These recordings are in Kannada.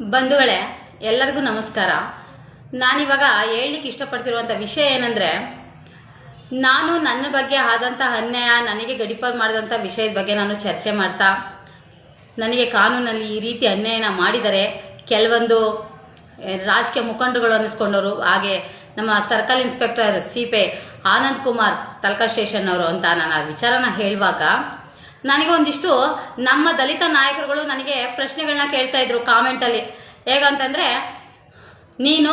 ಬಂಧುಗಳೇ, ಎಲ್ಲರಿಗೂ ನಮಸ್ಕಾರ. ನಾನಿವಾಗ ಹೇಳಲಿಕ್ಕೆ ಇಷ್ಟಪಡ್ತಿರುವಂಥ ವಿಷಯ ಏನಂದರೆ, ನಾನು ನನ್ನ ಬಗ್ಗೆ ಆದಂಥ ಅನ್ಯಾಯ, ನನಗೆ ಗಡಿಪಾರು ಮಾಡಿದಂಥ ವಿಷಯದ ಬಗ್ಗೆ ನಾನು ಚರ್ಚೆ ಮಾಡ್ತಾ, ನನಗೆ ಕಾನೂನಲ್ಲಿ ಈ ರೀತಿ ಅನ್ಯಾಯನ ಮಾಡಿದರೆ ಕೆಲವೊಂದು ರಾಜಕೀಯ ಮುಖಂಡರುಗಳು ಅನ್ನಿಸ್ಕೊಂಡವರು, ಹಾಗೆ ನಮ್ಮ circle inspector C P Anand Kumar Talkar station ಅವರು ಅಂತ ನಾನು ಆ ವಿಚಾರನ ಹೇಳುವಾಗ ನನಗೆ ಒಂದಿಷ್ಟು ನಮ್ಮ ದಲಿತ ನಾಯಕರುಗಳು ನನಗೆ ಪ್ರಶ್ನೆಗಳನ್ನ ಕೇಳ್ತಾ ಇದ್ರು ಕಾಮೆಂಟಲ್ಲಿ ಹೇಗಂತಂದ್ರೆ, ನೀನು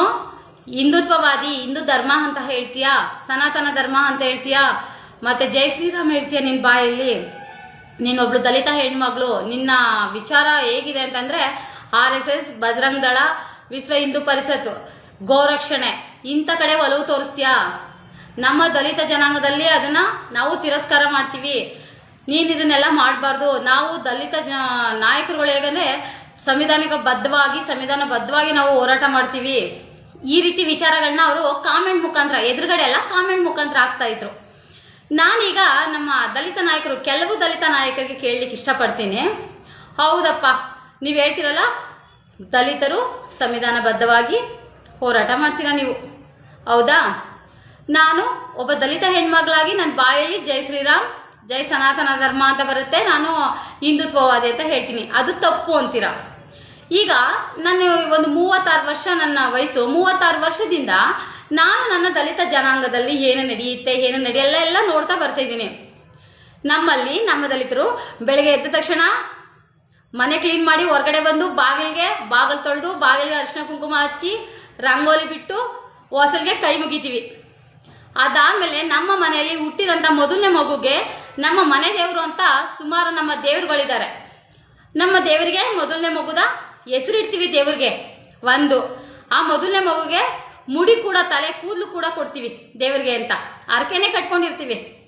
ಹಿಂದುತ್ವವಾದಿ, ಹಿಂದೂ ಧರ್ಮ ಅಂತ ಹೇಳ್ತೀಯಾ? ಸನಾತನ ಧರ್ಮ ಅಂತ ಹೇಳ್ತೀಯಾ? ಮತ್ತೆ ಜೈ ಶ್ರೀರಾಮ್ ಹೇಳ್ತೀಯ ನಿನ್ನ ಬಾಯಲ್ಲಿ? ನೀನೊಬ್ಳು ದಲಿತ ಹೆಣ್ಮಗಳು, ನಿನ್ನ ವಿಚಾರ ಹೇಗಿದೆ ಅಂತಂದ್ರೆ, ಆರ್ ಎಸ್ ಎಸ್, ಬಜರಂಗ್ ದಳ, ವಿಶ್ವ ಹಿಂದೂ ಪರಿಷತ್ ಗೋರಕ್ಷಣೆ, ಇಂಥ ಕಡೆ ಒಲವು ತೋರಿಸ್ತೀಯಾ? ನಮ್ಮ ದಲಿತ ಜನಾಂಗದಲ್ಲಿ ಅದನ್ನ ನಾವು ತಿರಸ್ಕಾರ ಮಾಡ್ತೀವಿ. ನೀನು ಇದನ್ನೆಲ್ಲ ಮಾಡಬಾರ್ದು. ನಾವು ದಲಿತ ನಾಯಕರುಗಳು ಹೇಗಂದ್ರೆ ಸಂವಿಧಾನಕ್ಕೆ ಬದ್ಧವಾಗಿ ಸಂವಿಧಾನ ಬದ್ಧವಾಗಿ ನಾವು ಹೋರಾಟ ಮಾಡ್ತೀವಿ. ಈ ರೀತಿ ವಿಚಾರಗಳನ್ನ ಅವರು ಕಾಮೆಂಟ್ ಮುಖಾಂತರ, ಎದುರುಗಡೆ ಎಲ್ಲ ಕಾಮೆಂಟ್ ಮುಖಾಂತರ ಆಗ್ತಾ ಇದ್ರು. ನಾನೀಗ ನಮ್ಮ ದಲಿತ ನಾಯಕರು, ಕೆಲವು ದಲಿತ ನಾಯಕರಿಗೆ ಕೇಳಲಿಕ್ಕೆ ಇಷ್ಟಪಡ್ತೀನಿ. ಹೌದಪ್ಪ, ನೀವು ಹೇಳ್ತೀರಲ್ಲ, ದಲಿತರು ಸಂವಿಧಾನ ಬದ್ಧವಾಗಿ ಹೋರಾಟ ಮಾಡ್ತೀರಾ ನೀವು? ಹೌದಾ? ನಾನು ಒಬ್ಬ ದಲಿತ ಹೆಣ್ಮಗಳಾಗಿ ನನ್ನ ಬಾಯಲ್ಲಿ ಜಯ ಶ್ರೀರಾಮ್ ಜೈ ಸನಾತನ ಧರ್ಮ ಅಂತ ಬರುತ್ತೆ. ನಾನು ಹಿಂದುತ್ವವಾದಿ ಅಂತ ಹೇಳ್ತೀನಿ. ಅದು ತಪ್ಪು ಅಂತೀರಾ? ಈಗ ನಾನು ಒಂದು ಮೂವತ್ತಾರು ವರ್ಷ ನನ್ನ ವಯಸ್ಸು, ಮೂವತ್ತಾರು ವರ್ಷದಿಂದ ನಾನು ನನ್ನ ದಲಿತ ಜನಾಂಗದಲ್ಲಿ ಏನೇ ನಡೆಯುತ್ತೆ, ಏನೇ ನಡೆಯಲ್ಲ ಎಲ್ಲ ನೋಡ್ತಾ ಬರ್ತಾ ಇದ್ದೀನಿ. ನಮ್ಮಲ್ಲಿ, ನಮ್ಮ ದಲಿತರು ಬೆಳಗ್ಗೆ ಎದ್ದ ತಕ್ಷಣ ಮನೆ ಕ್ಲೀನ್ ಮಾಡಿ ಹೊರಗಡೆ ಬಂದು ಬಾಗಿಲಿಗೆ ಬಾಗಿಲು ತೊಳೆದು ಬಾಗಿಲಿಗೆ ಅರಿಶಿನ ಕುಂಕುಮ ಹಚ್ಚಿ, ರಂಗೋಲಿ ಬಿಟ್ಟು ಹೊಸಲ್ಗೆ ಕೈ ಮುಗಿತೀವಿ. ಅದಾದ್ಮೇಲೆ ನಮ್ಮ ಮನೆಯಲ್ಲಿ ಹುಟ್ಟಿದಂಥ ಮೊದಲನೇ ಮಗುಗೆ ನಮ್ಮ ಮನೆ ದೇವರು ಅಂತ ಸುಮಾರು ನಮ್ಮ ದೇವರುಗಳಿದ್ದಾರೆ. ನಮ್ಮ ದೇವರಿಗೆ ಮೊದಲನೇ ಮಗುದ ಹೆಸರಿಡ್ತೀವಿ ದೇವ್ರಿಗೆ. ಒಂದು, ಆ ಮೊದಲನೇ ಮಗುಗೆ ಮುಡಿ ಕೂಡ ತಲೆ ಕೂದಲು ಕೂಡ ಕೊಡ್ತೀವಿ ದೇವ್ರಿಗೆ ಅಂತ. ಅರ್ಕೆನೆ ಕಟ್ಕೊಂಡಿರ್ತೀವಿ.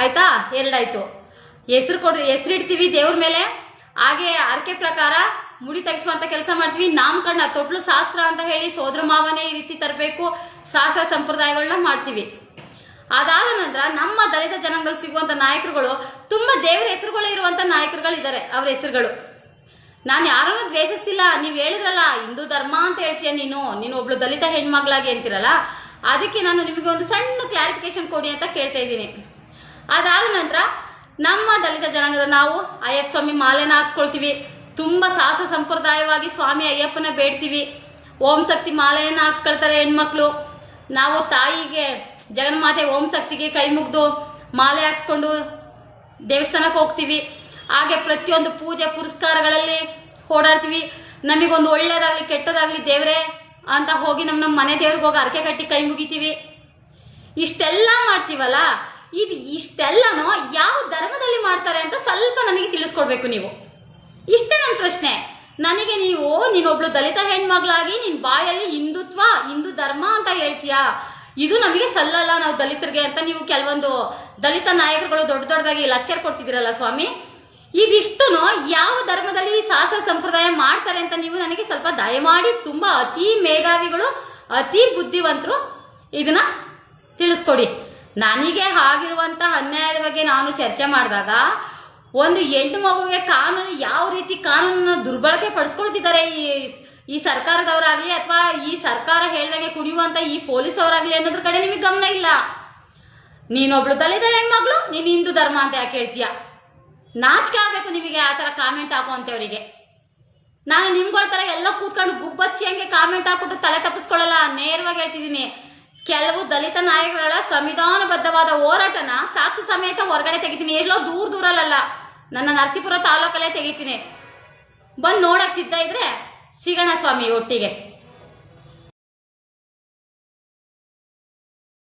ಆಯ್ತಾ? ಎರಡಾಯ್ತು. ಹೆಸರು ಕೊಡ್ರಿ ಹೆಸರಿಡ್ತೀವಿ ದೇವ್ರ ಮೇಲೆ. ಹಾಗೆ ಅರ್ಕೆ ಪ್ರಕಾರ ಮುಡಿ ತೆಗೆಸುವಂತ ಕೆಲಸ ಮಾಡ್ತೀವಿ. ನಾಮಕರಣ ತೊಟ್ಲು ಶಾಸ್ತ್ರ ಅಂತ ಹೇಳಿ ಸೋದರ ಮಾವನೇ ಈ ರೀತಿ ತರಬೇಕು. ಶಾಸ್ತ್ರ ಸಂಪ್ರದಾಯಗಳನ್ನ ಮಾಡ್ತೀವಿ. ಅದಾದ ನಂತರ ನಮ್ಮ ದಲಿತ ಜನಾಂಗದಲ್ಲಿ ಸಿಗುವಂತ ನಾಯಕರುಗಳು, ತುಂಬಾ ದೇವರ ಹೆಸರುಗಳೇ ಇರುವಂತ ನಾಯಕರುಗಳಿದ್ದಾರೆ ಅವ್ರ ಹೆಸರುಗಳು. ನಾನು ಯಾರನ್ನು ದ್ವೇಷಿಸ್ತಿಲ್ಲ. ನೀವು ಹೇಳಿದ್ರಲ್ಲ, ಹಿಂದೂ ಧರ್ಮ ಅಂತ ಹೇಳ್ತೀಯ ನೀನು. ನೀನು ಒಬ್ಳು ದಲಿತ ಹೆಣ್ಮಗಳಾಗಿ ಅಂತಿರಲ್ಲ. ಅದಕ್ಕೆ ನಾನು ನಿಮಗೆ ಒಂದು ಸಣ್ಣ ಕ್ಲಾರಿಫಿಕೇಶನ್ ಕೊಡಿ ಅಂತ ಕೇಳ್ತಾ ಇದ್ದೀನಿ. ಅದಾದ ನಂತರ ನಮ್ಮ ದಲಿತ ಜನಾಂಗದ ನಾವು ಅಯ್ಯಪ್ಪ ಸ್ವಾಮಿ ಮಾಲೆನ ಹಾಕ್ಸ್ಕೊಳ್ತೀವಿ. ತುಂಬ ಸಾಹಸ ಸಂಪ್ರದಾಯವಾಗಿ ಸ್ವಾಮಿ ಅಯ್ಯಪ್ಪನ ಬೇಡ್ತೀವಿ. ಓಂ ಶಕ್ತಿ ಮಾಲೆಯನ್ನು ಹಾಕ್ಸ್ಕೊಳ್ತಾರೆ ಹೆಣ್ಮಕ್ಳು. ನಾವು ತಾಯಿಗೆ, ಜಗನ್ಮಾತೆ ಓಂ ಶಕ್ತಿಗೆ ಕೈ ಮುಗಿದು ಮಾಲೆ ಹಾಕ್ಸ್ಕೊಂಡು ದೇವಸ್ಥಾನಕ್ಕೆ ಹೋಗ್ತೀವಿ. ಹಾಗೆ ಪ್ರತಿಯೊಂದು ಪೂಜೆ ಪುರಸ್ಕಾರಗಳಲ್ಲಿ ಓಡಾಡ್ತೀವಿ. ನಮಗೊಂದು ಒಳ್ಳೇದಾಗಲಿ ಕೆಟ್ಟದಾಗ್ಲಿ ದೇವರೇ ಅಂತ ಹೋಗಿ ನಮ್ಮ ನಮ್ಮ ಮನೆ ದೇವ್ರಿಗೆ ಹೋಗಿ ಅರಕೆ ಕಟ್ಟಿ ಕೈ ಮುಗಿತೀವಿ. ಇಷ್ಟೆಲ್ಲ ಮಾಡ್ತೀವಲ್ಲ? ಇದು ಇಷ್ಟೆಲ್ಲನೂ ಯಾವ ಧರ್ಮದಲ್ಲಿ ಮಾಡ್ತಾರೆ ಅಂತ ಸ್ವಲ್ಪ ನನಗೆ ತಿಳಿಸ್ಕೊಡ್ಬೇಕು ನೀವು. ಇಷ್ಟೇ ನನ್ನ ಪ್ರಶ್ನೆ. ನನಗೆ ನೀವು ನೀನೊಬ್ಳು ದಲಿತ ಹೆಣ್ಮಗಳಾಗಿ ನಿನ್ನ ಬಾಯಲ್ಲಿ ಹಿಂದುತ್ವ, ಹಿಂದೂ ಧರ್ಮ ಅಂತ ಹೇಳ್ತೀಯಾ? ಇದು ನಮಗೆ ಸಲ್ಲಲ್ಲ ನಾವು ದಲಿತರಿಗೆ ಅಂತ ನೀವು ಕೆಲವೊಂದು ದಲಿತ ನಾಯಕರುಗಳು ದೊಡ್ಡ ದೊಡ್ಡದಾಗಿ ಲೆಕ್ಚರ್ ಕೊಡ್ತಿದ್ದೀರಲ್ಲ ಸ್ವಾಮಿ? ಇದಿಷ್ಟು ಯಾವ ಧರ್ಮದಲ್ಲಿ ಶಾಸ್ತ್ರ ಸಂಪ್ರದಾಯ ಮಾಡ್ತಾರೆ ಅಂತ ನೀವು ನನಗೆ ಸ್ವಲ್ಪ ದಯಮಾಡಿ ತುಂಬಾ ಅತಿ ಮೇಧಾವಿಗಳು, ಅತಿ ಬುದ್ಧಿವಂತರು ಇದನ್ನ ತಿಳಿಸ್ಕೊಡಿ. ನನಗೆ ಆಗಿರುವಂತ ಅನ್ಯಾಯದ ಬಗ್ಗೆ ನಾನು ಚರ್ಚೆ ಮಾಡಿದಾಗ ಒಂದು ಹೆಣ್ಣು ಮಗುಗೆ ಕಾನೂನು ಯಾವ ರೀತಿ ಕಾನೂನನ್ನ ದುರ್ಬಳಕೆ ಪಡಿಸ್ಕೊಳ್ತಿದ್ದಾರೆ ಈ ಈ ಸರ್ಕಾರದವರಾಗ್ಲಿ ಅಥವಾ ಈ ಸರ್ಕಾರ ಹೇಳ್ದಂಗೆ ಕುಡಿಯುವಂಥ ಈ ಪೊಲೀಸ್ ಅವರಾಗ್ಲಿ ಅನ್ನೋದ್ರ ಕಡೆ ನಿಮಗೆ ಗಮನ ಇಲ್ಲ. ನೀನೊಬ್ಳು ದಲಿತ ಹೆಣ್ಮಗಳು, ನೀನು ಹಿಂದೂ ಧರ್ಮ ಅಂತ ಯಾಕೆ ಹೇಳ್ತೀಯ? ನಾಚಿಕೆ ಆಗಬೇಕು ನಿಮಗೆ ಆ ಥರ ಕಾಮೆಂಟ್ ಹಾಕುವಂಥವ್ರಿಗೆ. ನಾನು ನಿಮ್ಗಳ ಥರ ಎಲ್ಲ ಕೂತ್ಕೊಂಡು ಗುಬ್ಬಚ್ಚಿ ಹಂಗೆ ಕಾಮೆಂಟ್ ಹಾಕ್ಬಿಟ್ಟು ತಲೆ ತಪ್ಪಿಸ್ಕೊಳ್ಳಲ್ಲ, ನೇರವಾಗಿ ಹೇಳ್ತಿದ್ದೀನಿ. ಕೆಲವು ದಲಿತ ನಾಯಕರುಗಳ ಸಂವಿಧಾನಬದ್ಧವಾದ ಹೋರಾಟನ ಸಾಕ್ಷಿ ಸಮೇತ ಹೊರಗಡೆ ತೆಗಿತೀನಿ. ಎಲ್ಲೋ ದೂರ ದೂರಲ್ಲ ನನ್ನ ನರಸೀಪುರ ತಾಲೂಕಲ್ಲೇ ತೆಗಿತೀನಿ. ಬಂದು ನೋಡಕ್ಕೆ ಸಿದ್ಧ ಇದ್ರೆ ಸಿಗೋಣ ಸ್ವಾಮಿ ಒಟ್ಟಿಗೆ.